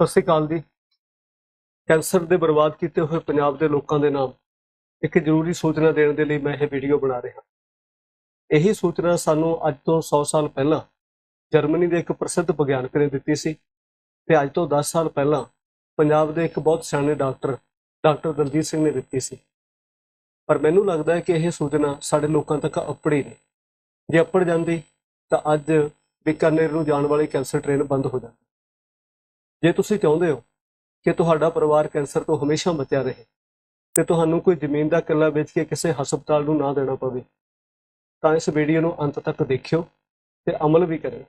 ਸਤਿ ਸ਼੍ਰੀ ਅਕਾਲ ਜੀ। ਕੈਂਸਰ ਦੇ ਬਰਬਾਦ ਕੀਤੇ ਹੋਏ ਪੰਜਾਬ ਦੇ ਲੋਕਾਂ ਦੇ ਨਾਮ। ਇੱਕ ਜ਼ਰੂਰੀ ਸੂਚਨਾ ਦੇਣ ਦੇ ਲਈ ਮੈਂ ਇਹ ਵੀਡੀਓ ਬਣਾ ਰਿਹਾ ਇਹੀ ਸੂਚਨਾ ਸਾਨੂੰ ਅੱਜ ਤੋਂ 100 ਸਾਲ ਪਹਿਲਾਂ ਜਰਮਨੀ ਦੇ ਇੱਕ ਪ੍ਰਸਿੱਧ ਵਿਗਿਆਨਕ ਨੇ ਦਿੱਤੀ ਸੀ ਤੇ ਅੱਜ ਤੋਂ 10 ਸਾਲ ਪਹਿਲਾਂ ਪੰਜਾਬ ਦੇ ਇੱਕ ਬਹੁਤ ਸਿਆਣੇ ਡਾਕਟਰ ਡਾਕਟਰ ਦਲਜੀਤ ਸਿੰਘ ਨੇ ਦਿੱਤੀ ਸੀ। ਪਰ ਮੈਨੂੰ ਲੱਗਦਾ ਹੈ ਕਿ ਇਹ ਸੂਚਨਾ ਸਾਡੇ ਲੋਕਾਂ ਤੱਕ ਅਪੜੀ ਨਹੀਂ। ਜੇ ਅਪੜ ਜਾਂਦੀ ਤਾਂ ਅੱਜ ਬੀਕਾਨੇਰ ਨੂੰ ਜਾਣ ਵਾਲੀ ਕੈਂਸਰ ਟ੍ਰੇਨ ਬੰਦ ਹੋ ਜਾਂਦੀ। ਜੇ ਤੁਸੀਂ ਚਾਹੁੰਦੇ ਹੋ ਕਿ ਤੁਹਾਡਾ ਪਰਿਵਾਰ ਕੈਂਸਰ ਤੋਂ ਹਮੇਸ਼ਾ ਬਚਿਆ ਰਹੇ, ਤੇ ਤੁਹਾਨੂੰ ਕੋਈ ਜ਼ਮੀਨ ਦਾ ਕਿੱਲਾ ਵੇਚ ਕੇ ਕਿਸੇ ਹਸਪਤਾਲ ਨੂੰ ਨਾ ਦੇਣਾ ਪਵੇ, ਤਾਂ ਇਸ ਵੀਡੀਓ ਨੂੰ ਅੰਤ ਤੱਕ ਦੇਖਿਓ ਤੇ ਅਮਲ ਵੀ ਕਰਿਓ।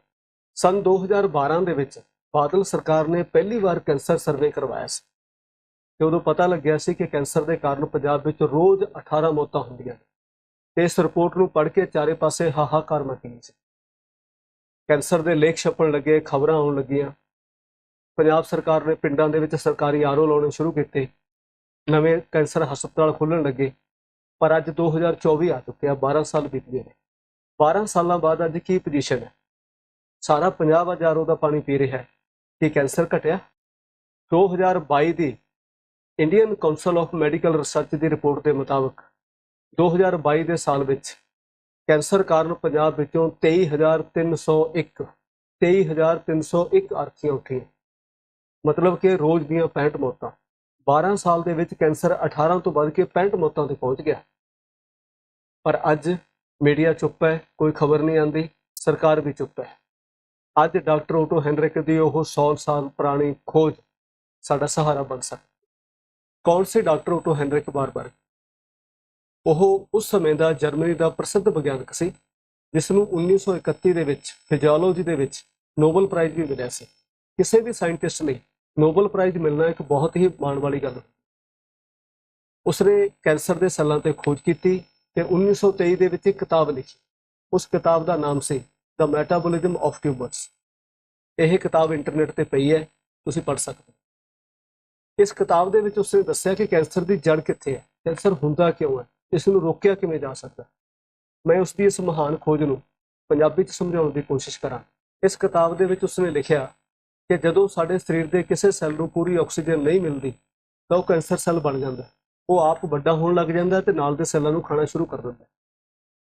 ਸਨ 2012 ਦੇ ਵਿੱਚ ਬਾਦਲ ਸਰਕਾਰ ਨੇ ਪਹਿਲੀ ਵਾਰ ਕੈਂਸਰ ਸਰਵੇ ਕਰਵਾਇਆ ਸੀ, ਤੇ ਉਦੋਂ ਪਤਾ ਲੱਗਿਆ ਸੀ ਕਿ ਕੈਂਸਰ ਦੇ ਕਾਰਨ ਪੰਜਾਬ ਵਿੱਚ ਰੋਜ਼ 18 ਮੌਤਾਂ ਹੁੰਦੀਆਂ ਨੇ, ਤੇ ਇਸ ਰਿਪੋਰਟ ਨੂੰ ਪੜ੍ਹ ਕੇ ਚਾਰੇ ਪਾਸੇ ਹਾਹਾਕਾਰ ਮਚ ਸੀ। ਕੈਂਸਰ ਦੇ ਲੇਖ ਛਪਣ ਲੱਗੇ, ਖਬਰਾਂ ਆਉਣ ਲੱਗੀਆਂ ਪੰਜਾਬ ਸਰਕਾਰ ਨੇ ਪਿੰਡਾਂ ਦੇ ਵਿੱਚ ਸਰਕਾਰੀ ਆਰਓ ਲਾਉਣੇ ਸ਼ੁਰੂ ਕੀਤੇ। ਨਵੇਂ ਕੈਂਸਰ ਹਸਪਤਾਲ ਖੁੱਲਣ ਲੱਗੇ। ਪਰ ਅੱਜ 2024 ਆ ਚੁੱਕਿਆ 12 ਸਾਲ ਬੀਤ ਗਏ ਨੇ। 12 ਸਾਲਾਂ ਬਾਅਦ ਅੱਜ ਕੀ ਪੋਜੀਸ਼ਨ ਹੈ? ਸਾਰਾ ਪੰਜਾਬ ਹਜ਼ਾਰੋਂ ਦਾ ਪਾਣੀ ਪੀ ਰਿਹਾ ਹੈ। ਕੀ ਕੈਂਸਰ ਘਟਿਆ? 2022 ਦੀ Indian council of medical research the report ਦੇ ਮੁਤਾਬਕ 2022 ਦੇ ਸਾਲ ਵਿੱਚ ਕੈਂਸਰ ਕਾਰਨ ਪੰਜਾਬ ਵਿੱਚੋਂ 23301 23301 ਅਰਥੀਆਂ ਉੱਠੀਆਂ। ਮਤਲਬ ਕਿ ਰੋਜ਼ ਦੀਆਂ 65 ਮੌਤਾਂ। 12 ਸਾਲ ਦੇ ਵਿੱਚ ਕੈਂਸਰ 18 ਤੋਂ ਵੱਧ ਕੇ 65 ਮੌਤਾਂ ਤੇ ਪਹੁੰਚ ਗਿਆ। ਪਰ ਅੱਜ ਮੀਡੀਆ ਚੁੱਪ ਹੈ, ਕੋਈ ਖਬਰ ਨਹੀਂ ਆਂਦੀ ਸਰਕਾਰ ਵੀ ਚੁੱਪ ਹੈ। ਅੱਜ ਡਾਕਟਰ ਓਟੋ ਹੈਨਰਿਕ ਦੀ ਉਹ 100 ਸਾਲ ਪੁਰਾਣੀ ਖੋਜ ਸਾਡਾ ਸਹਾਰਾ ਬਣ ਸਕਦੀ ਕੌਣ ਸੀ ਡਾਕਟਰ ਓਟੋ ਹੈਨਰਿਕ ਬਾਰਬਰ? ਉਹ ਉਸ ਸਮੇਂ ਦਾ ਜਰਮਨੀ ਦਾ ਪ੍ਰਸਿੱਧ ਵਿਗਿਆਨਕ ਸੀ, ਜਿਸ ਨੂੰ 1931 ਦੇ ਵਿੱਚ ਫਿਜ਼ੀਓਲੋਜੀ ਦੇ ਵਿੱਚ ਨੋਬਲ ਪ੍ਰਾਈਜ਼ ਵੀ ਮਿਲਿਆ ਸੀ। ਕਿਸੇ ਵੀ ਸਾਇੰਟਿਸਟ ਲਈ ਨੋਬਲ ਪ੍ਰਾਈਜ਼ ਮਿਲਣਾ ਇੱਕ ਬਹੁਤ ਹੀ ਮਾਣ ਵਾਲੀ ਗੱਲ। ਉਸਨੇ ਕੈਂਸਰ ਦੇ ਸੈੱਲਾਂ ਤੇ ਖੋਜ ਕੀਤੀ ਤੇ 1923 ਦੇ ਵਿੱਚ ਇੱਕ ਕਿਤਾਬ ਲਿਖੀ। ਉਸ ਕਿਤਾਬ ਦਾ ਨਾਮ ਸੀ ਦ ਮੈਟਾਬੋਲਿਜ਼ਮ ਆਫ ਟਿਊਬਰਸ ਇਹ ਕਿਤਾਬ ਇੰਟਰਨੈਟ ਤੇ ਪਈ ਹੈ, ਤੁਸੀਂ ਪੜ੍ਹ ਸਕਦੇ ਹੋ। ਇਸ ਕਿਤਾਬ ਦੇ ਵਿੱਚ ਉਸਨੇ ਦੱਸਿਆ ਕਿ ਕੈਂਸਰ ਦੀ ਜੜ ਕਿੱਥੇ ਹੈ, ਕੈਂਸਰ ਹੁੰਦਾ ਕਿਉਂ ਹੈ, ਇਸ ਨੂੰ ਰੋਕਿਆ ਕਿਵੇਂ ਜਾ ਸਕਦਾ ਮੈਂ ਉਸ ਦੀ ਇਸ ਮਹਾਨ ਖੋਜ ਨੂੰ ਪੰਜਾਬੀ 'ਚ ਸਮਝਾਉਣ ਦੀ ਕੋਸ਼ਿਸ਼ ਕਰਾਂ ਇਸ ਕਿਤਾਬ ਦੇ ਵਿੱਚ ਉਸਨੇ ਲਿਖਿਆ ਕਿ ਜਦੋਂ ਸਾਡੇ ਸਰੀਰ ਦੇ ਕਿਸੇ ਸੈੱਲ ਨੂੰ ਪੂਰੀ ਆਕਸੀਜਨ ਨਹੀਂ ਮਿਲਦੀ, ਤਾਂ ਉਹ ਕੈਂਸਰ ਸੈੱਲ ਬਣ ਜਾਂਦਾ। ਉਹ ਆਪ ਵੱਡਾ ਹੋਣ ਲੱਗ ਜਾਂਦਾ ਹੈ ਤੇ ਨਾਲ ਦੇ ਸੈੱਲਾਂ ਨੂੰ ਖਾਣਾ ਸ਼ੁਰੂ ਕਰ ਦਿੰਦਾ।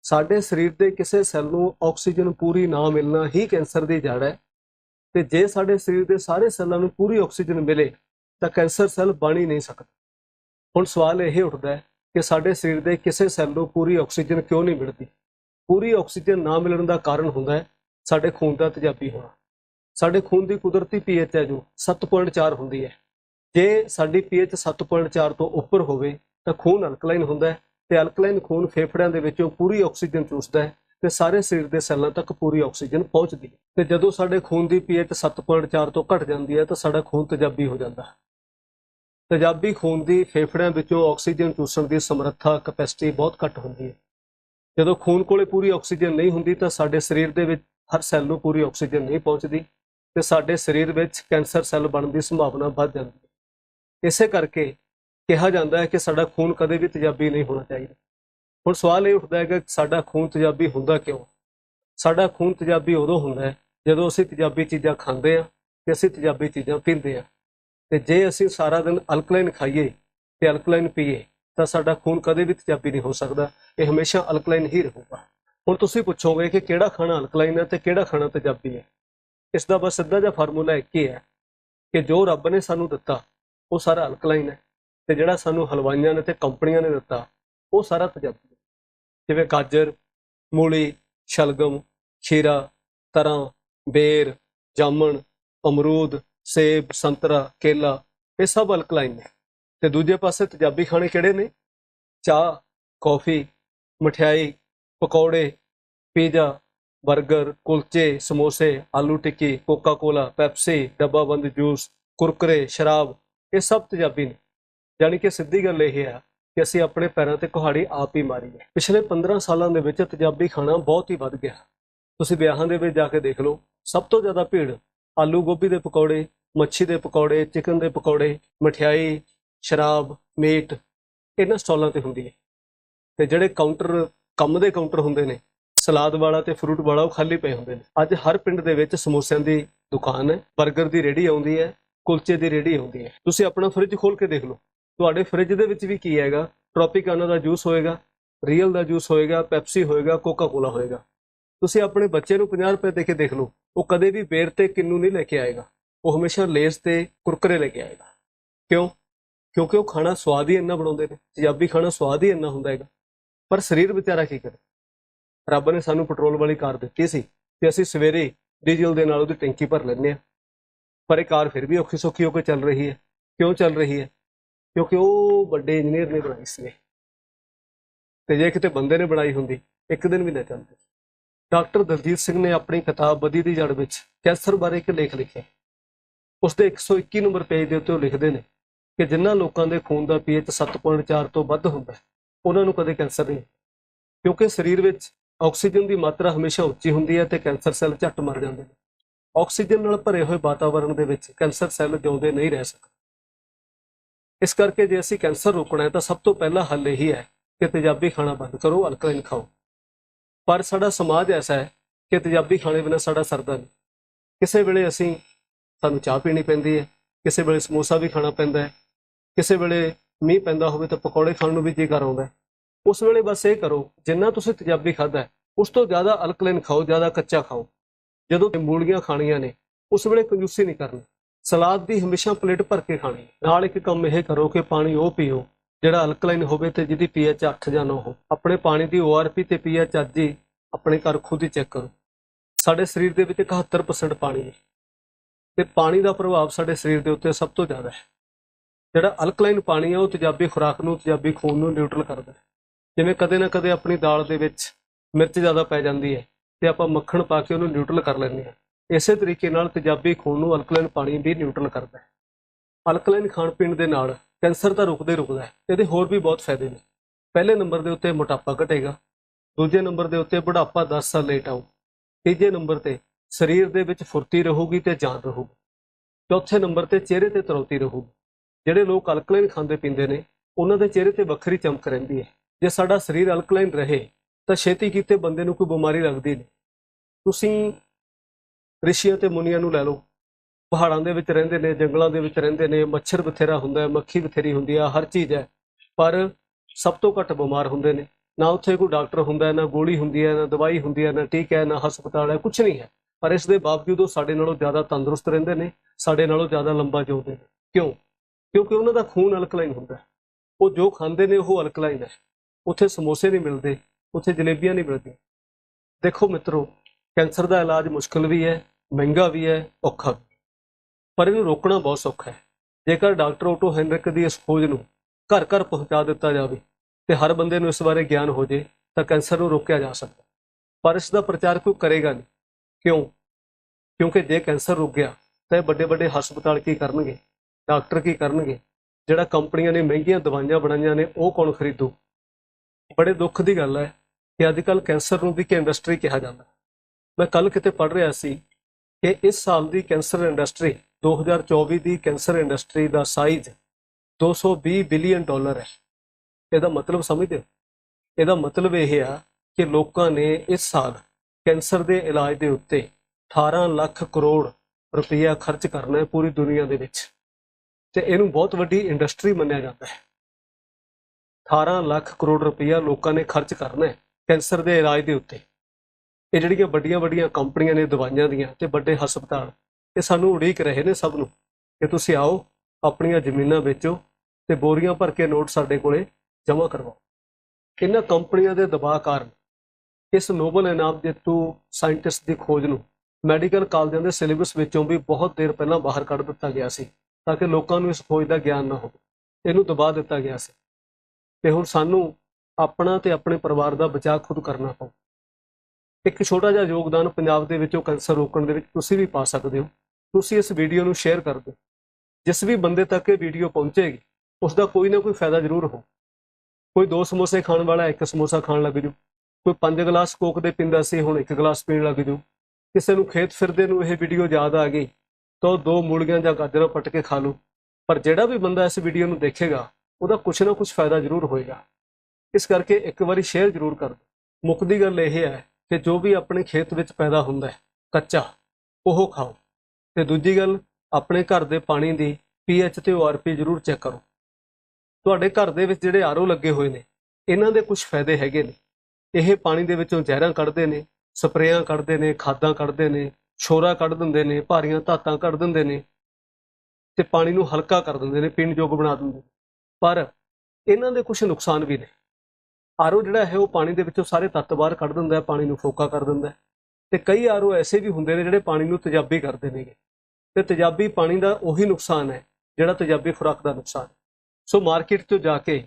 ਸਾਡੇ ਸਰੀਰ ਦੇ ਕਿਸੇ ਸੈੱਲ ਨੂੰ ਆਕਸੀਜਨ ਪੂਰੀ ਨਾ ਮਿਲਣਾ ਹੀ ਕੈਂਸਰ ਦੀ ਜੜ ਹੈ। ਤੇ ਜੇ ਸਾਡੇ ਸਰੀਰ ਦੇ ਸਾਰੇ ਸੈੱਲਾਂ ਨੂੰ ਪੂਰੀ ਆਕਸੀਜਨ ਮਿਲੇ, ਤਾਂ ਕੈਂਸਰ ਸੈੱਲ ਬਣ ਹੀ ਨਹੀਂ ਸਕਦਾ। ਹੁਣ ਸਵਾਲ ਇਹ ਉੱਠਦਾ ਹੈ ਕਿ ਸਾਡੇ ਸਰੀਰ ਦੇ ਕਿਸੇ ਸੈੱਲ ਨੂੰ ਪੂਰੀ ਆਕਸੀਜਨ ਕਿਉਂ ਨਹੀਂ ਮਿਲਦੀ? ਪੂਰੀ ਆਕਸੀਜਨ ਨਾ ਮਿਲਣ ਦਾ ਕਾਰਨ ਹੁੰਦਾ ਹੈ ਸਾਡੇ ਖੂਨ ਦਾ ਤੇਜ਼ਾਬੀ ਹੋਣਾ। ਸਾਡੇ ਖੂਨ ਦੀ ਕੁਦਰਤੀ ਪੀਐਚ ਹੈ ਜੋ 7.4 ਹੁੰਦੀ ਹੈ। ਜੇ ਸਾਡੀ ਪੀਐਚ 7.4 ਤੋਂ ਉੱਪਰ ਹੋਵੇ, ਤਾਂ ਖੂਨ ਅਲਕਲਾਈਨ ਹੁੰਦਾ ਹੈ ਤੇ ਅਲਕਲਾਈਨ ਖੂਨ ਫੇਫੜਿਆਂ ਦੇ ਵਿੱਚੋਂ ਪੂਰੀ ਆਕਸੀਜਨ ਚੂਸਦਾ ਹੈ ਤੇ ਸਾਰੇ ਸਰੀਰ ਦੇ ਸੈੱਲਾਂ ਤੱਕ ਪੂਰੀ ਆਕਸੀਜਨ ਪਹੁੰਚਦੀ ਹੈ। ਤੇ ਜਦੋਂ ਸਾਡੇ ਖੂਨ ਦੀ ਪੀਐਚ 7.4 ਤੋਂ ਘਟ ਜਾਂਦੀ ਹੈ, ਤਾਂ ਸਾਡਾ ਖੂਨ ਤੇਜ਼ਾਬੀ ਹੋ ਜਾਂਦਾ ਹੈ। ਤੇਜ਼ਾਬੀ ਖੂਨ ਦੀ ਫੇਫੜਿਆਂ ਵਿੱਚੋਂ ਆਕਸੀਜਨ ਚੂਸਣ ਦੀ ਸਮਰੱਥਾ, ਕਪੈਸਿਟੀ ਬਹੁਤ ਘੱਟ ਹੁੰਦੀ ਹੈ। ਜਦੋਂ ਖੂਨ ਕੋਲੇ ਪੂਰੀ ਆਕਸੀਜਨ ਨਹੀਂ ਹੁੰਦੀ, ਤਾਂ ਸਾਡੇ ਸਰੀਰ ਦੇ ਵਿੱਚ ਹਰ ਸੈੱਲ ਨੂੰ ਪੂਰੀ ਆਕਸੀਜਨ ਨਹੀਂ ਪਹੁੰਚਦੀ। ਤੇ ਸਾਡੇ ਸਰੀਰ ਵਿੱਚ ਕੈਂਸਰ ਸੈੱਲ ਬਣਨ ਦੀ ਸੰਭਾਵਨਾ ਵੱਧ ਜਾਂਦੀ ਹੈ। ਇਸੇ ਕਰਕੇ ਕਿਹਾ ਜਾਂਦਾ ਹੈ ਕਿ ਸਾਡਾ ਖੂਨ ਕਦੇ ਵੀ ਤੇਜ਼ਾਬੀ ਨਹੀਂ ਹੋਣਾ ਚਾਹੀਦਾ। ਹੁਣ ਸਵਾਲ ਇਹ ਉੱਠਦਾ ਹੈ ਕਿ ਸਾਡਾ ਖੂਨ ਤੇਜ਼ਾਬੀ ਹੁੰਦਾ ਕਿਉਂ? ਸਾਡਾ ਖੂਨ ਤੇਜ਼ਾਬੀ ਉਦੋਂ ਹੁੰਦਾ ਹੈ ਜਦੋਂ ਅਸੀਂ ਤੇਜ਼ਾਬੀ ਚੀਜ਼ਾਂ ਖਾਂਦੇ ਆ ਤੇ ਅਸੀਂ ਤੇਜ਼ਾਬੀ ਚੀਜ਼ਾਂ ਪੀਂਦੇ ਆ ਤੇ ਜੇ ਅਸੀਂ ਸਾਰਾ ਦਿਨ ਅਲਕਲਾਈਨ ਖਾਈਏ ਤੇ ਅਲਕਲਾਈਨ ਪੀਏ ਤਾਂ ਸਾਡਾ ਖੂਨ ਕਦੇ ਵੀ ਤੇਜ਼ਾਬੀ ਨਹੀਂ ਹੋ ਸਕਦਾ, ਇਹ ਹਮੇਸ਼ਾ ਅਲਕਲਾਈਨ ਹੀ ਰਹੂਗਾ। ਹੁਣ ਤੁਸੀਂ ਪੁੱਛੋਗੇ ਕਿ ਕਿਹੜਾ ਖਾਣਾ ਅਲਕਲਾਈਨ ਹੈ ਤੇ ਕਿਹੜਾ ਖਾਣਾ ਤੇਜ਼ਾਬੀ ਹੈ? ਇਸ ਦਾ ਬਸ ਸਿੱਧਾ ਜਿਹਾ ਫਾਰਮੂਲਾ ਇੱਕ ਹੀ ਹੈ ਕਿ ਜੋ ਰੱਬ ਨੇ ਸਾਨੂੰ ਦਿੱਤਾ, ਉਹ ਸਾਰਾ ਅਲਕਲਾਈਨ ਹੈ ਤੇ ਜਿਹੜਾ ਸਾਨੂੰ ਹਲਵਾਈਆਂ ਨੇ ਤੇ ਕੰਪਨੀਆਂ ਨੇ ਦਿੱਤਾ, ਉਹ ਸਾਰਾ ਤੇਜ਼ਾਬੀ ਹੈ। ਜਿਵੇਂ ਗਾਜਰ, ਮੂਲੀ, ਸ਼ਲਗਮ, ਖੀਰਾ, ਤਰਾਂ, ਬੇਰ, ਜਾਮਣ, ਅਮਰੂਦ, ਸੇਬ, ਸੰਤਰਾ, ਕੇਲਾ, ਇਹ ਸਭ ਅਲਕਲਾਈਨ ਨੇ। ਤੇ ਦੂਜੇ ਪਾਸੇ ਤੇਜ਼ਾਬੀ ਖਾਣੇ ਕਿਹੜੇ ਨੇ? ਚਾਹ, ਕੌਫੀ, ਮਠਿਆਈ, ਪਕੌੜੇ, ਪੀਜ਼ਾ 버ਗਰ ਕੁਲਚੇ ਸਮੋਸੇ ਆਲੂ ਟਿੱਕੀ ਕੋਕਾ ਕੋਲਾ ਪੈਪਸੀ ਡੱਬਾਬੰਦ ਜੂਸ ਕੁਰਕਰੇ ਸ਼ਰਾਬ ਇਹ ਸਭ ਤੇਜ਼ਾਬੀ ਨੇ ਯਾਨੀ ਕਿ ਸਿੱਧੀ ਗੱਲ ਇਹ ਹੈ ਕਿ ਅਸੀਂ ਆਪਣੇ ਪੈਰਾਂ ਤੇ ਕੁਹਾੜੀ ਆਪ ਹੀ ਮਾਰੀ ਹੈ ਪਿਛਲੇ 15 ਸਾਲਾਂ ਦੇ ਵਿੱਚ ਤੇਜ਼ਾਬੀ ਖਾਣਾ ਬਹੁਤ ਹੀ ਵੱਧ ਗਿਆ ਤੁਸੀਂ ਵਿਆਹਾਂ ਦੇ ਵਿੱਚ ਜਾ ਕੇ ਦੇਖ ਲਓ ਸਭ ਤੋਂ ਜ਼ਿਆਦਾ ਭੀੜ ਆਲੂ ਗੋਭੀ ਦੇ ਪਕੌੜੇ ਮੱਛੀ ਦੇ ਪਕੌੜੇ ਚਿਕਨ ਦੇ ਪਕੌੜੇ ਮਠਿਆਈ ਸ਼ਰਾਬ ਮੀਟ ਇਹਨਾਂ ਸਟਾਲਾਂ ਤੇ ਹੁੰਦੀ ਹੈ ਤੇ ਜਿਹੜੇ ਕਾਊਂਟਰ ਕੰਮ ਦੇ ਕਾਊਂਟਰ ਹੁੰਦੇ ਨੇ ਸਲਾਦ ਵਾਲਾ ਤੇ ਫਰੂਟ ਵਾਲਾ ਉਹ ਖਾਲੀ ਪਏ ਹੁੰਦੇ ਨੇ। ਅੱਜ ਹਰ ਪਿੰਡ ਦੇ ਵਿੱਚ ਸਮੋਸਿਆਂ ਦੀ ਦੁਕਾਨ ਹੈ 버ਗਰ ਦੀ ਰੇਹੜੀ ਆਉਂਦੀ ਹੈ, ਕੁਲਚੇ ਦੀ ਰੇਹੜੀ ਆਉਂਦੀ ਹੈ। ਤੁਸੀਂ ਆਪਣਾ ਫ੍ਰਿਜ ਖੋਲ ਕੇ ਦੇਖ ਲਓ। ਤੁਹਾਡੇ ਫ੍ਰਿਜ ਦੇ ਵਿੱਚ ਵੀ ਕੀ ਹੈਗਾ? ਟ੍ਰੋਪਿਕਾਨਾ ਦਾ ਜੂਸ ਹੋਏਗਾ ਰੀਅਲ ਦਾ ਜੂਸ ਹੋਏਗਾ ਪੈਪਸੀ ਹੋਏਗਾ ਕੋਕਾ ਕੋਲਾ ਹੋਏਗਾ। ਤੁਸੀਂ ਆਪਣੇ ਬੱਚੇ ਨੂੰ 50 ਰੁਪਏ ਦੇ ਕੇ ਦੇਖ ਲਓ। ਉਹ ਕਦੇ ਵੀ ਬੇਰ ਤੇ ਕਿੰਨੂ ਨਹੀਂ ਲੈ ਕੇ ਆਏਗਾ। ਉਹ ਹਮੇਸ਼ਾ ਲੇਸ ਤੇ ਕੁਰਕਰੇ ਲੈ ਕੇ ਆਏਗਾ। ਕਿਉਂ? ਕਿਉਂਕਿ ਉਹ ਖਾਣਾ ਸਵਾਦ ਹੀ ਇੰਨਾ ਬਣਾਉਂਦੇ ਨੇ। ਪੰਜਾਬੀ ਖਾਣਾ ਸਵਾਦ ਹੀ ਇੰਨਾ ਹੁੰਦਾ ਹੈਗਾ। ਪਰ ਸਰੀਰ ਵਿਚਾਰਾ ਕੀ ਕਰੇ? ਰੱਬ ਨੇ ਸਾਨੂੰ ਪੈਟਰੋਲ ਵਾਲੀ ਕਾਰ ਦਿੱਤੀ ਸੀ ਤੇ ਅਸੀਂ ਸਵੇਰੇ ਡੀਜ਼ਲ ਦੇ ਨਾਲ ਉਹਦੀ ਟੈਂਕੀ ਭਰ ਲੈਂਦੇ ਆ ਪਰ ਇਹ ਕਾਰ ਫਿਰ ਵੀ ਔਖੀ ਸੌਖੀ ਹੋ ਕੇ ਚੱਲ ਰਹੀ ਹੈ। ਕਿਉਂ ਚੱਲ ਰਹੀ ਹੈ? ਕਿਉਂਕਿ ਉਹ ਵੱਡੇ ਇੰਜੀਨੀਅਰ ਨੇ ਬਣਾਈ ਸੀ ਤੇ ਜੇ ਕਿਤੇ ਬੰਦੇ ਨੇ ਬਣਾਈ ਹੁੰਦੀ ਇੱਕ ਦਿਨ ਵੀ ਨਾ ਚੱਲਦੀ। ਡਾਕਟਰ ਦਲਜੀਤ ਸਿੰਘ ਨੇ ਆਪਣੀ ਕਿਤਾਬ ਬਦੀ ਦੀ ਜੜ ਵਿੱਚ ਕੈਂਸਰ ਬਾਰੇ ਇੱਕ ਲੇਖ ਲਿਖਿਆ। ਉਸ ਦੇ 121 ਨੰਬਰ ਪੇਜ ਦੇ ਉੱਤੇ ਉਹ ਲਿਖਦੇ ਨੇ ਕਿ ਜਿਨ੍ਹਾਂ ਲੋਕਾਂ ਦੇ ਖੂਨ ਦਾ ਪੀਐਚ 7.4 ਤੋਂ ਵੱਧ ਹੁੰਦਾ ਹੈ, ਉਹਨਾਂ ਨੂੰ ਕਦੇ ਕੈਂਸਰ ਨਹੀਂ ਕਿਉਂਕਿ ਸਰੀਰ ਵਿੱਚ ਆਕਸੀਜਨ ਦੀ ਮਾਤਰਾ ਹਮੇਸ਼ਾ ਉੱਚੀ ਹੁੰਦੀ ਹੈ ਤੇ ਕੈਂਸਰ ਸੈੱਲ ਝੱਟ ਮਰ ਜਾਂਦੇ ਨੇ। ਆਕਸੀਜਨ ਨਾਲ ਭਰੇ ਹੋਏ ਵਾਤਾਵਰਣ ਦੇ ਵਿੱਚ ਕੈਂਸਰ ਸੈੱਲ ਜਿਉਂਦੇ ਨਹੀਂ ਰਹਿ ਸਕਦੇ। ਇਸ ਕਰਕੇ ਜੇ ਅਸੀਂ ਕੈਂਸਰ ਰੋਕਣਾ ਹੈ ਤਾਂ ਸਭ ਤੋਂ ਪਹਿਲਾ ਹੱਲ ਇਹੀ ਹੈ ਕਿ ਤੇਜ਼ਾਬੀ ਖਾਣਾ ਬੰਦ ਕਰੋ, ਅਲਕਲਾਈਨ ਖਾਓ। ਪਰ ਸਾਡਾ ਸਮਾਜ ਐਸਾ ਹੈ ਕਿ ਤੇਜ਼ਾਬੀ ਖਾਣੇ ਬਿਨਾਂ ਸਾਡਾ ਸਰਦਾ ਨਹੀਂ। ਕਿਸੇ ਵੇਲੇ ਅਸੀਂ ਸਾਨੂੰ ਚਾਹ ਪੀਣੀ ਪੈਂਦੀ ਹੈ, ਕਿਸੇ ਵੇਲੇ ਸਮੋਸਾ ਵੀ ਖਾਣਾ ਪੈਂਦਾ ਹੈ, ਕਿਸੇ ਵੇਲੇ ਮੀਂਹ ਪੈਂਦਾ ਹੋਵੇ ਤਾਂ ਪਕੌੜੇ ਖਾਣ ਨੂੰ ਵੀ ਜੀ ਕਰ ਆਉਂਦਾ ਹੈ। ਉਸ ਵੇਲੇ ਬਸ ਇਹ ਕਰੋ, ਜਿੰਨਾ ਤੁਸੀਂ ਤੇਜ਼ਾਬੀ ਖਾਦਾ ਉਸ ਤੋਂ ਜ਼ਿਆਦਾ ਅਲਕਲਾਈਨ ਖਾਓ, ਜ਼ਿਆਦਾ ਕੱਚਾ ਖਾਓ। ਜਦੋਂ ਮੂਲੀਆਂ ਖਾਣੀਆਂ ਨੇ, ਉਸ ਵੇਲੇ ਕੰਜੂਸੀ ਨਹੀਂ ਕਰਨੀ। ਸਲਾਦ ਦੀ ਹਮੇਸ਼ਾ ਪਲੇਟ ਭਰ ਕੇ ਖਾਣੀ। ਨਾਲ ਇੱਕ ਕੰਮ ਇਹ ਕਰੋ ਕਿ ਪਾਣੀ ਉਹ ਪੀਓ, ਜਿਹੜਾ ਅਲਕਲਾਈਨ ਹੋਵੇ ਤੇ ਜਿਹਦੀ ਪੀਐਚ 8 ਜਾਂ 9 ਹੋ। ਆਪਣੇ ਪਾਣੀ ਦੀ ORP ਤੇ ਪੀਐਚ ਅੱਜ ਹੀ ਆਪਣੇ ਘਰ ਖੁਦ ਹੀ ਚੈੱਕ ਕਰੋ। ਸਾਡੇ ਸਰੀਰ ਦੇ ਵਿੱਚ 71% ਪਾਣੀ ਹੈ। ਤੇ ਪਾਣੀ ਦਾ ਪ੍ਰਭਾਵ ਸਾਡੇ ਸਰੀਰ ਦੇ ਉੱਤੇ ਸਭ ਤੋਂ ਜ਼ਿਆਦਾ ਹੈ। ਜਿਹੜਾ ਅਲਕਲਾਈਨ ਪਾਣੀ ਹੈ, ਉਹ ਤੇਜ਼ਾਬੀ ਖੁਰਾਕ ਨੂੰ, ਤੇਜ਼ਾਬੀ ਖੂਨ ਨੂੰ ਨਿਊਟਰਲ ਕਰਦਾ ਹੈ। ਜਿਵੇਂ ਕਦੇ ਨਾ ਕਦੇ ਆਪਣੀ ਦਾਲ ਦੇ ਵਿੱਚ ਮਿਰਚ ਜ਼ਿਆਦਾ ਪੈ ਜਾਂਦੀ ਹੈ ਤੇ ਆਪਾਂ ਮੱਖਣ ਪਾ ਕੇ ਉਹਨੂੰ ਨਿਊਟਰਲ ਕਰ ਲੈਂਦੇ ਹਾਂ। ਇਸੇ ਤਰੀਕੇ ਨਾਲ ਤੇਜ਼ਾਬੀ ਖੂਨ ਨੂੰ ਅਲਕਲਾਈਨ ਪਾਣੀ ਵੀ ਨਿਊਟਰਲ ਕਰਦਾ ਹੈ। ਅਲਕਲਾਈਨ ਖਾਣ ਪੀਣ ਦੇ ਨਾਲ ਕੈਂਸਰ ਤਾਂ ਰੁਕਦੇ ਰੁਕਦਾ ਹੈ ਇਹਦੇ ਹੋਰ ਵੀ ਬਹੁਤ ਫਾਇਦੇ ਨੇ। ਪਹਿਲੇ ਨੰਬਰ ਦੇ ਉੱਤੇ ਮੋਟਾਪਾ ਘਟੇਗਾ, ਦੂਜੇ ਨੰਬਰ ਦੇ ਉੱਤੇ ਬੁਢਾਪਾ 10 ਸਾਲ ਲੇਟ ਆਊ, ਤੀਜੇ ਨੰਬਰ ਤੇ ਸਰੀਰ ਦੇ ਵਿੱਚ ਫੁਰਤੀ ਰਹੂਗੀ ਤੇ ਜਾਨ ਰਹੂਗੀ, ਚੌਥੇ ਨੰਬਰ ਤੇ ਚਿਹਰੇ ਤੇ ਤਰੌਤੀ ਰਹੂਗੀ। ਜਿਹੜੇ ਲੋਕ ਅਲਕਲਾਈਨ ਖਾਂਦੇ ਪੀਂਦੇ ਨੇ, ਉਹਨਾਂ ਦੇ ਚਿਹਰੇ ਤੇ ਵੱਖਰੀ ਚਮਕ ਰਹਿੰਦੀ ਹੈ। ਜੇ ਸਾਡਾ ਸਰੀਰ ਅਲਕਲਾਈਨ ਰਹੇ, ਤਾਂ ਛੇਤੀ ਕੀਤੇ ਬੰਦੇ ਨੂੰ ਕੋਈ ਬਿਮਾਰੀ ਲੱਗਦੀ ਨਹੀਂ। ਤੁਸੀਂ ਰਿਸ਼ੀਆਂ ਤੇ ਮੁਨੀਆਂ ਨੂੰ ਲੈ ਲਓ। ਪਹਾੜਾਂ ਦੇ ਵਿੱਚ ਰਹਿੰਦੇ ਨੇ, ਜੰਗਲਾਂ ਦੇ ਵਿੱਚ ਰਹਿੰਦੇ ਨੇ, ਮੱਛਰ ਬਥੇਰਾ ਹੁੰਦਾ ਹੈ, ਮੱਖੀ ਬਥੇਰੀ ਹੁੰਦੀ ਆ ਹਰ ਚੀਜ਼ ਹੈ। ਪਰ ਸਭ ਤੋਂ ਘੱਟ ਬਿਮਾਰ ਹੁੰਦੇ ਨੇ। ਨਾ ਉੱਥੇ ਕੋਈ ਡਾਕਟਰ ਹੁੰਦਾ ਨਾ ਗੋਲੀ ਹੁੰਦੀ ਹੈ, ਨਾ ਦਵਾਈ ਹੁੰਦੀ ਹੈ, ਨਾ ਟੀਕਾ ਹੈ, ਨਾ ਹਸਪਤਾਲ ਹੈ ਕੁਝ ਨਹੀਂ ਹੈ। ਪਰ ਇਸ ਦੇ ਬਾਵਜੂਦ ਉਹ ਸਾਡੇ ਨਾਲੋਂ ਜ਼ਿਆਦਾ ਤੰਦਰੁਸਤ ਰਹਿੰਦੇ ਨੇ, ਸਾਡੇ ਨਾਲੋਂ ਜ਼ਿਆਦਾ ਲੰਬਾ ਜਿਉਂਦੇ ਨੇ। ਕਿਉਂ? ਕਿਉਂਕਿ ਉਹਨਾਂ ਦਾ ਖੂਨ ਅਲਕਲਾਈਨ ਹੁੰਦਾ ਉਹ ਜੋ ਖਾਂਦੇ ਨੇ ਉਹ ਅਲਕਲਾਈਨ ਹੈ। ਉੱਥੇ ਸਮੋਸੇ ਨਹੀਂ ਮਿਲਦੇ, ਉੱਥੇ ਜਲੇਬੀਆਂ ਨਹੀਂ ਮਿਲਦੀਆਂ। ਦੇਖੋ ਮਿੱਤਰੋ, ਕੈਂਸਰ ਦਾ ਇਲਾਜ ਮੁਸ਼ਕਲ ਵੀ ਹੈ, ਮਹਿੰਗਾ ਵੀ ਹੈ, ਔਖਾ ਵੀ। ਪਰ ਇਹਨੂੰ ਰੋਕਣਾ ਬਹੁਤ ਸੌਖਾ ਹੈ। ਜੇਕਰ ਡਾਕਟਰ ਓਟੋ ਹੈਨਰਿਕ ਦੀ ਇਸ ਖੋਜ ਨੂੰ ਘਰ ਘਰ ਪਹੁੰਚਾ ਦਿੱਤਾ ਜਾਵੇ ਤੇ ਹਰ ਬੰਦੇ ਨੂੰ ਇਸ ਬਾਰੇ ਗਿਆਨ ਹੋ ਜੇ, ਤਾਂ ਕੈਂਸਰ ਨੂੰ ਰੋਕਿਆ ਜਾ ਸਕਦਾ ਪਰ ਇਸ ਦਾ ਪ੍ਰਚਾਰ ਕੋਈ ਕਰੇਗਾ ਨਹੀਂ। ਕਿਉਂ? ਕਿਉਂਕਿ ਜੇ ਕੈਂਸਰ ਰੁਕ ਗਿਆ, ਤਾਂ ਇਹ ਵੱਡੇ ਵੱਡੇ ਹਸਪਤਾਲ ਕੀ ਕਰਨਗੇ? ਡਾਕਟਰ ਕੀ ਕਰਨਗੇ? ਜਿਹੜਾ ਕੰਪਨੀਆਂ ਨੇ ਮਹਿੰਗੀਆਂ ਦਵਾਈਆਂ ਬਣਾਈਆਂ ਨੇ, ਉਹ ਕੌਣ ਖਰੀਦੂ? ਬੜੇ ਦੁੱਖ ਦੀ ਗੱਲ ਹੈ ਕਿ ਅੱਜ ਕੱਲ ਕੈਂਸਰ ਨੂੰ ਵੀ ਕਿ ਇੰਡਸਟਰੀ ਕਿਹਾ ਜਾਂਦਾ ਮੈਂ ਕੱਲ ਕਿਤੇ ਪੜ੍ਹ ਰਿਹਾ ਸੀ ਕਿ ਇਸ ਸਾਲ ਦੀ ਕੈਂਸਰ ਇੰਡਸਟਰੀ 2024 ਦੀ ਕੈਂਸਰ ਇੰਡਸਟਰੀ ਦਾ ਸਾਈਜ਼ 220 ਬਿਲੀਅਨ ਡਾਲਰ ਹੈ। ਇਹਦਾ ਮਤਲਬ ਸਮਝਦੇ ਹੋ? ਇਹਦਾ ਮਤਲਬ ਇਹ ਆ ਕਿ ਲੋਕਾਂ ਨੇ ਇਸ ਸਾਲ ਕੈਂਸਰ ਦੇ ਇਲਾਜ ਦੇ ਉੱਤੇ 18 ਲੱਖ ਕਰੋੜ ਰੁਪਈਆ ਖਰਚ ਕਰਨਾ ਹੈ ਪੂਰੀ ਦੁਨੀਆ ਦੇ ਵਿੱਚ। ਤੇ ਇਹਨੂੰ ਬਹੁਤ ਵੱਡੀ ਇੰਡਸਟਰੀ ਮੰਨਿਆ ਜਾਂਦਾ ਹੈ। 18 ਲੱਖ ਕਰੋੜ ਰੁਪਈਆ ਲੋਕਾਂ ਨੇ ਖਰਚ ਕਰਨਾ ਹੈ ਕੈਂਸਰ ਦੇ ਇਲਾਜ ਦੇ ਉੱਤੇ। ਇਹ ਜਿਹੜੀਆਂ ਵੱਡੀਆਂ ਵੱਡੀਆਂ ਕੰਪਨੀਆਂ ਨੇ ਦਵਾਈਆਂ ਦੀਆਂ ਤੇ ਵੱਡੇ ਹਸਪਤਾਲ, ਇਹ ਸਾਨੂੰ ਉਡੀਕ ਰਹੇ ਨੇ ਸਭ ਨੂੰ ਕਿ ਤੁਸੀਂ ਆਓ, ਆਪਣੀਆਂ ਜ਼ਮੀਨਾਂ ਵੇਚੋ ਤੇ ਬੋਰੀਆਂ ਭਰ ਕੇ ਨੋਟ ਸਾਡੇ ਕੋਲੇ ਜਮ੍ਹਾਂ ਕਰਵਾਓ। ਇਹਨਾਂ ਕੰਪਨੀਆਂ ਦੇ ਦਬਾਅ ਕਾਰਨ ਇਸ ਨੋਬਲ ਇਨਾਮ ਜੇਤੂ ਸਾਇੰਟਿਸਟ ਦੀ ਖੋਜ ਨੂੰ ਮੈਡੀਕਲ ਕਾਲਜਾਂ ਦੇ ਸਿਲੇਬਸ ਵਿੱਚੋਂ ਵੀ ਬਹੁਤ ਦੇਰ ਪਹਿਲਾਂ ਬਾਹਰ ਕੱਢ ਦਿੱਤਾ ਗਿਆ ਸੀ, ਤਾਂ ਕਿ ਲੋਕਾਂ ਨੂੰ ਇਸ ਖੋਜ ਦਾ ਗਿਆਨ ਨਾ ਹੋਵੇ। ਇਹਨੂੰ ਦਬਾ ਦਿੱਤਾ ਗਿਆ ਸੀ। ਤੇ ਹੁਣ ਸਾਨੂੰ ਆਪਣਾ ਤੇ ਆਪਣੇ ਪਰਿਵਾਰ ਦਾ ਬਚਾਅ ਖੁਦ ਕਰਨਾ ਪਊ। ਇੱਕ ਛੋਟਾ ਜਿਹਾ ਯੋਗਦਾਨ ਪੰਜਾਬ ਦੇ ਵਿੱਚੋਂ ਕੈਂਸਰ ਰੋਕਣ ਦੇ ਵਿੱਚ ਤੁਸੀਂ ਵੀ ਪਾ ਸਕਦੇ ਹੋ। ਤੁਸੀਂ ਇਸ ਵੀਡੀਓ ਨੂੰ ਸ਼ੇਅਰ ਕਰ ਦਿਓ। ਜਿਸ ਵੀ ਬੰਦੇ ਤੱਕ ਇਹ ਵੀਡੀਓ ਪਹੁੰਚੇਗੀ ਉਸ ਦਾ ਕੋਈ ਨਾ ਕੋਈ ਫਾਇਦਾ ਜ਼ਰੂਰ ਹੋ ਕੋਈ ਦੋ ਸਮੋਸੇ ਖਾਣ ਵਾਲਾ ਇੱਕ ਸਮੋਸਾ ਖਾਣ ਲੱਗ ਜੂ। ਕੋਈ ਪੰਜ ਗਲਾਸ ਕੋਕ ਦੇ ਪੀਂਦਾ ਸੀ ਹੁਣ ਇੱਕ ਗਲਾਸ ਪੀਣ ਲੱਗ ਜੂ। ਕਿਸੇ ਨੂੰ ਖੇਤ ਫਿਰਦੇ ਨੂੰ ਇਹ ਵੀਡੀਓ ਯਾਦ ਆ ਗਈ, ਤਾਂ ਉਹ ਦੋ ਮੂਲੀਆਂ ਜਾਂ ਗਾਜਰਾਂ ਪੱਟ ਕੇ ਖਾ ਲੂ। ਪਰ ਜਿਹੜਾ ਵੀ ਬੰਦਾ ਇਸ ਵੀਡੀਓ ਨੂੰ ਦੇਖੇਗਾ ਉਹਦਾ ਕੁਛ ਨਾ ਕੁਛ ਫਾਇਦਾ ਜ਼ਰੂਰ ਹੋਏਗਾ। ਇਸ ਕਰਕੇ ਇੱਕ ਵਾਰੀ ਸ਼ੇਅਰ ਜ਼ਰੂਰ ਕਰ ਮੁੱਕਦੀ ਗੱਲ ਇਹ ਹੈ ਕਿ ਜੋ ਵੀ ਆਪਣੇ ਖੇਤ ਵਿੱਚ ਪੈਦਾ ਹੁੰਦਾ ਹੈ, ਕੱਚਾ, ਉਹ ਖਾਓ। ਤੇ ਦੂਜੀ ਗੱਲ, ਆਪਣੇ ਘਰ ਦੇ ਪਾਣੀ ਦੀ ਪੀਐਚ ਤੇ ਓਆਰਪੀ ਜ਼ਰੂਰ ਚੈੱਕ ਕਰੋ। ਤੁਹਾਡੇ ਘਰ ਦੇ ਵਿੱਚ ਜਿਹੜੇ ਆਰਓ ਲੱਗੇ ਹੋਏ ਨੇ, ਇਹਨਾਂ ਦੇ ਕੁਝ ਫਾਇਦੇ ਹੈਗੇ ਨੇ। ਇਹ ਪਾਣੀ ਦੇ ਵਿੱਚੋਂ ਜ਼ਹਿਰਾਂ ਕੱਢਦੇ ਨੇ, ਸਪਰੇਆਂ ਕੱਢਦੇ ਨੇ, ਖਾਦਾਂ ਕੱਢਦੇ ਨੇ ਸ਼ੋਰਾ ਕੱਢ ਦਿੰਦੇ ਨੇ, ਭਾਰੀਆਂ ਧਾਤਾਂ ਕੱਢ ਦਿੰਦੇ ਨੇ ਤੇ ਪਾਣੀ ਨੂੰ ਹਲਕਾ ਕਰ ਦਿੰਦੇ ਨੇ ਪੀਣ ਯੋਗ ਬਣਾ ਦਿੰਦੇ ਨੇ। ਪਰ ਇਹਨਾਂ ਦੇ ਕੁਝ ਨੁਕਸਾਨ ਵੀ ਨੇ। ਆਰਓ ਜਿਹੜਾ ਹੈ, ਉਹ ਪਾਣੀ ਦੇ ਵਿੱਚੋਂ ਸਾਰੇ ਤੱਤ ਬਾਹਰ ਕੱਢ ਦਿੰਦਾ ਹੈ, ਪਾਣੀ ਨੂੰ ਫੋਕਾ ਕਰ ਦਿੰਦਾ ਹੈ ਤੇ ਕਈ ਆਰਓ ਐਸੇ ਵੀ ਹੁੰਦੇ ਨੇ ਜਿਹੜੇ ਪਾਣੀ ਨੂੰ ਤੇਜ਼ਾਬੀ ਕਰਦੇ ਨੇਗੇ। ਤੇ ਤੇਜ਼ਾਬੀ ਪਾਣੀ ਦਾ ਉਹੀ ਨੁਕਸਾਨ ਹੈ, ਜਿਹੜਾ ਤੇਜ਼ਾਬੀ ਖੁਰਾਕ ਦਾ ਨੁਕਸਾਨ ਸੋ ਮਾਰਕੀਟ ਤੋਂ ਜਾ ਕੇ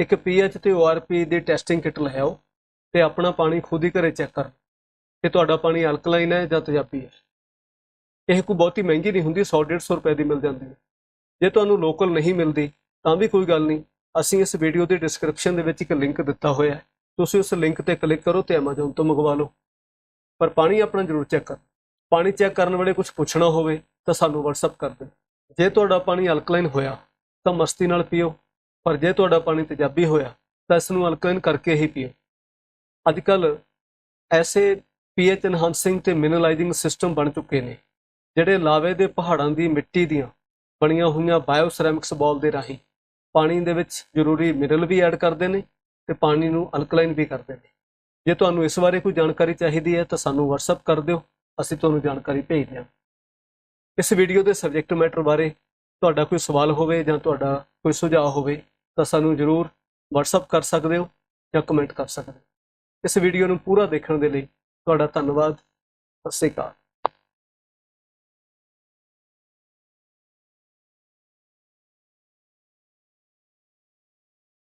ਇੱਕ ਪੀਐਚ ਤੇ ਓਆਰਪੀ ਦੀ ਟੈਸਟਿੰਗ ਕਿੱਟ ਲੈ ਆਓ ਤੇ ਆਪਣਾ ਪਾਣੀ ਖੁਦ ਹੀ ਘਰੇ ਚੈੱਕ ਕਰ ਕਿ ਤੁਹਾਡਾ ਪਾਣੀ ਅਲਕਲਾਈਨ ਹੈ ਜਾਂ ਤੇਜ਼ਾਬੀ ਹੈ। ਇਹ ਕੋਈ ਬਹੁਤੀ ਮਹਿੰਗੀ ਨਹੀਂ ਹੁੰਦੀ 100 150 ਰੁਪਏ ਦੀ ਮਿਲ ਜਾਂਦੀ ਹੈ। ਜੇ ਤੁਹਾਨੂੰ ਲੋਕਲ ਨਹੀਂ ਮਿਲਦੀ ਤਾਂ ਵੀ ਕੋਈ ਗੱਲ ਨਹੀਂ। ਅਸੀਂ ਇਸ ਵੀਡੀਓ ਦੀ ਡਿਸਕ੍ਰਿਪਸ਼ਨ ਦੇ ਵਿੱਚ ਇੱਕ ਲਿੰਕ ਦਿੱਤਾ ਹੋਇਆ ਹੈ। ਤੁਸੀਂ ਉਸ ਲਿੰਕ ਤੇ ਕਲਿੱਕ ਕਰੋ ਤੇ Amazon ਤੋਂ ਮੰਗਵਾ ਲਓ। ਪਰ ਪਾਣੀ ਆਪਣਾ ਜ਼ਰੂਰ ਚੈੱਕ ਕਰੋ। ਪਾਣੀ ਚੈੱਕ ਕਰਨ ਵੇਲੇ ਕੁਝ ਪੁੱਛਣਾ ਹੋਵੇ ਤਾਂ ਸਾਨੂੰ WhatsApp ਕਰ ਦਿਓ। ਜੇ ਤੁਹਾਡਾ ਪਾਣੀ ਅਲਕਲਾਈਨ ਹੋਇਆ ਤਾਂ ਮਸਤੀ ਨਾਲ ਪੀਓ। ਪਰ ਜੇ ਤੁਹਾਡਾ ਪਾਣੀ ਤੇਜ਼ਾਬੀ ਹੋਇਆ ਤਾਂ ਇਸ ਨੂੰ ਅਲਕਲਾਈਨ ਕਰਕੇ ਹੀ ਪੀਓ। ਅੱਜ ਕੱਲ ਐਸੇ ਪੀਐਚ ਐਨਹਾਂਸਿੰਗ ਤੇ ਮਿਨਰਲਾਈਜ਼ਿੰਗ ਸਿਸਟਮ ਬਣ ਚੁੱਕੇ ਨੇ, ਜਿਹੜੇ ਲਾਵੇ ਦੇ ਪਹਾੜਾਂ ਦੀ ਮਿੱਟੀ ਦੀਆਂ ਬਣੀਆਂ ਹੋਈਆਂ ਬਾਇਓਸੈਰਾਮਿਕਸ ਬਾਲ ਦੇ ਰਾਹੀਂ। ਪਾਣੀ ਦੇ ਵਿੱਚ ਜ਼ਰੂਰੀ ਮਿਨਰਲ ਵੀ ਐਡ ਕਰਦੇ ਨੇ ਤੇ ਪਾਣੀ ਨੂੰ ਅਲਕਲਾਈਨ ਵੀ ਕਰਦੇ ਨੇ। ਜੇ ਤੁਹਾਨੂੰ ਇਸ ਬਾਰੇ ਕੋਈ ਜਾਣਕਾਰੀ ਚਾਹੀਦੀ ਹੈ ਤਾਂ ਸਾਨੂੰ WhatsApp ਕਰ ਦਿਓ, ਅਸੀਂ ਤੁਹਾਨੂੰ ਜਾਣਕਾਰੀ ਭੇਜ ਦਿਆਂਗੇ। ਇਸ ਵੀਡੀਓ ਦੇ ਸਬਜੈਕਟ ਮੈਟਰ ਬਾਰੇ ਤੁਹਾਡਾ ਕੋਈ ਸਵਾਲ ਹੋਵੇ ਜਾਂ ਤੁਹਾਡਾ ਕੋਈ ਸੁਝਾਅ ਹੋਵੇ ਤਾਂ ਸਾਨੂੰ ਜ਼ਰੂਰ WhatsApp ਕਰ ਸਕਦੇ ਹੋ ਜਾਂ ਕਮੈਂਟ ਕਰ ਸਕਦੇ ਹੋ। ਇਸ ਵੀਡੀਓ ਨੂੰ ਪੂਰਾ ਦੇਖਣ ਦੇ ਲਈ ਤੁਹਾਡਾ ਧੰਨਵਾਦ। ਸਤਿ ਸ਼੍ਰੀ ਅਕਾਲ।